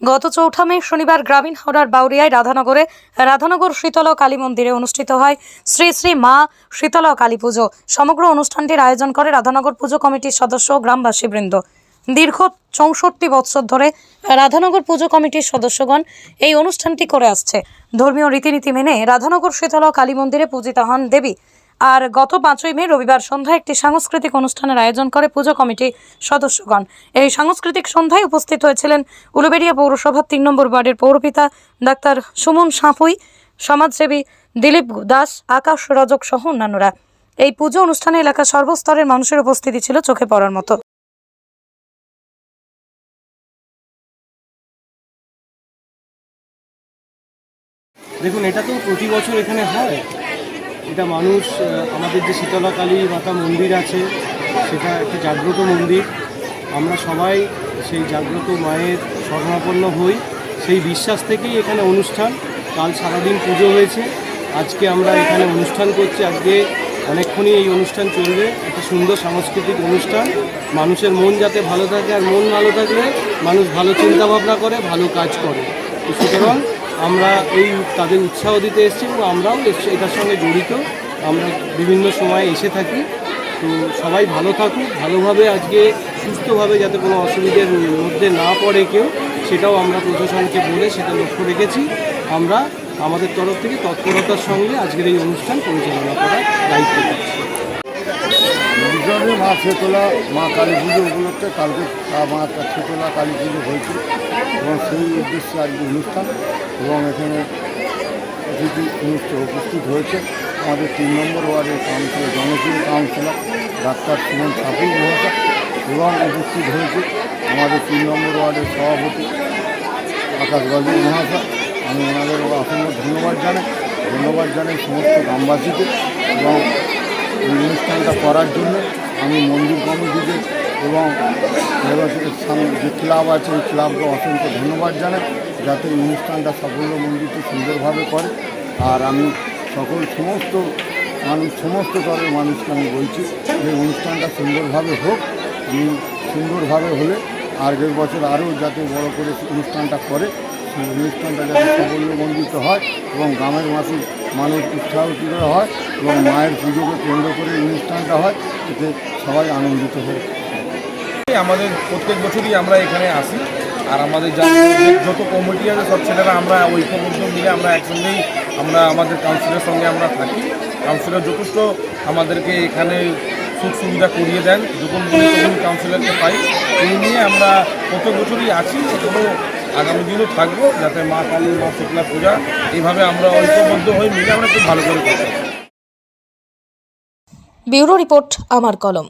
গত চৌঠা মে শনিবার গ্রামীণ হাওড়ার বাউরিয়ায় রাধানগরে, রাধানগর শীতলা কালী মন্দিরে অনুষ্ঠিত হয় শ্রী শ্রী মা শীতলা কালী পুজো। সমগ্র অনুষ্ঠানটির আয়োজন করে রাধানগর পুজো কমিটির সদস্য গ্রামবাসীবৃন্দ। দীর্ঘ চৌষট্টি বছর ধরে রাধানগর পুজো কমিটির সদস্যগণ এই অনুষ্ঠানটি করে আসছে। ধর্মীয় রীতিনীতি মেনে রাধানগর শীতলা কালী মন্দিরে পূজিতা হন দেবী। আর গত পাঁচই মে রবিবার সন্ধ্যায় একটি সাংস্কৃতিক অনুষ্ঠানের আয়োজন করে পুজো কমিটি সদস্যগণ। এই সাংস্কৃতিক সন্ধ্যায় উপস্থিত হয়েছিলেন উলুবেড়িয়া পৌরসভার তিন নম্বর ওয়ার্ডের পৌরপিতা ডাক্তার সুমন সাঁপুই, সমাজসেবী দিলীপ দাস, আকাশ রজক সহ অন্যান্যরা। এই পুজো অনুষ্ঠানে এলাকার সর্বস্তরের মানুষের উপস্থিতি ছিল চোখে পড়ার মতো। দেখুন, এটা তো প্রতি বছর এখানে হয়। এটা মানুষ আমাদের যে শীতলা কালী মাতা মন্দির আছে, সেটা একটা জাগ্রত মন্দির। আমরা সবাই সেই জাগ্রত মায়ের শরণাপন্ন হই। সেই বিশ্বাস থেকেই এখানে অনুষ্ঠান। কাল সারাদিন পুজো হয়েছে। আজকে আমরা এখানে অনুষ্ঠান করছি। আজকে অনেকক্ষণই এই অনুষ্ঠান চলবে। একটা সুন্দর সাংস্কৃতিক অনুষ্ঠান। মানুষের মন যাতে ভালো থাকে আর মন ভালো থাকলে মানুষ ভালো চিন্তা ভাবনা করে, ভালো কাজ করে। সুতরাং আমরা এই তাদের উৎসাহ দিতে এসেছি এবং আমরাও এটার সঙ্গে জড়িত। আমরা বিভিন্ন সময় এসে থাকি। তো সবাই ভালো থাকুক, ভালোভাবে আজকে সুস্থভাবে যাতে কোনো অসুবিধের মধ্যে না পড়ে কেউ, সেটাও আমরা প্রশাসনকে বলে সেটা লক্ষ্য রেখেছি। আমরা আমাদের তরফ থেকে তৎপরতার সঙ্গে আজকের এই অনুষ্ঠান পরিচালনা করার দায়িত্ব বিজয় মা শেতলা মা কালী পুজো উপলক্ষে কালকে মা শেতলা কালী পুজো হয়েছে। এবং সেই উদ্দেশ্যে আজকে অনুষ্ঠান এবং এখানে অতিথি অনুষ্ঠান উপস্থিত হয়েছে। আমাদের তিন নম্বর ওয়ার্ডের কাউন্সিলর, জনপ্রিয় কাউন্সিলর, ডাক্তার সুমন ঠাকুর মহাশয় এবং উপস্থিত হয়েছে আমাদের তিন নম্বর ওয়ার্ডের সভাপতি আকাশ বাজু মহাশয়। আমি ওনাদের অসংখ্য ধন্যবাদ জানাই। ধন্যবাদ জানাই সমস্ত গ্রামবাসীকে এবং এই অনুষ্ঠানটা করার জন্য আমি মন্দির কমিটিকে এবং যে ক্লাব আছে, এই ক্লাবকে অসংখ্য ধন্যবাদ জানাই। যাতে এই অনুষ্ঠানটা মন্দিরটি সুন্দরভাবে করে। আর আমি সকল সমস্ত মানুষ, সমস্ত স্তরের মানুষকে আমি বলছি, যে অনুষ্ঠানটা সুন্দরভাবে হোক সুন্দরভাবে হলে আগের বছর আরও যাতে বড় করে অনুষ্ঠানটা করে অনুষ্ঠানটা যাতে সাফল্যমণ্ডিত হয় এবং গ্রামের মাসিক মানুষ উৎসাহ উৎসাহিত হয় এবং মায়ের পুজোকে কেন্দ্র করে অনুষ্ঠানটা হয়, এতে সবাই আনন্দিত হয় আমাদের প্রত্যেক বছরই আমরা এখানে আসি, আর আমাদের যা যত কমিটি আছে, সব ছেলেরা আমরা ঐক্যবদ্ধ মিলে আমরা একসঙ্গেই আমরা আমাদের কাউন্সিলের সঙ্গে আমরা থাকি। কাউন্সিলর যথেষ্ট আমাদেরকে এখানে সুখ সুবিধা করিয়ে দেন, যখন কাউন্সিলরকে পাই, এই নিয়ে আমরা প্রত্যেক বছরই আছি এখনও আগামী দিনও থাকব যাতে মা কালী মা শুক্লা পূজা এইভাবে আমরা ঐক্যবদ্ধ হয়ে মিলে আমরা খুব ভালো করে করব ব্যুরো রিপোর্ট, আমার কলম।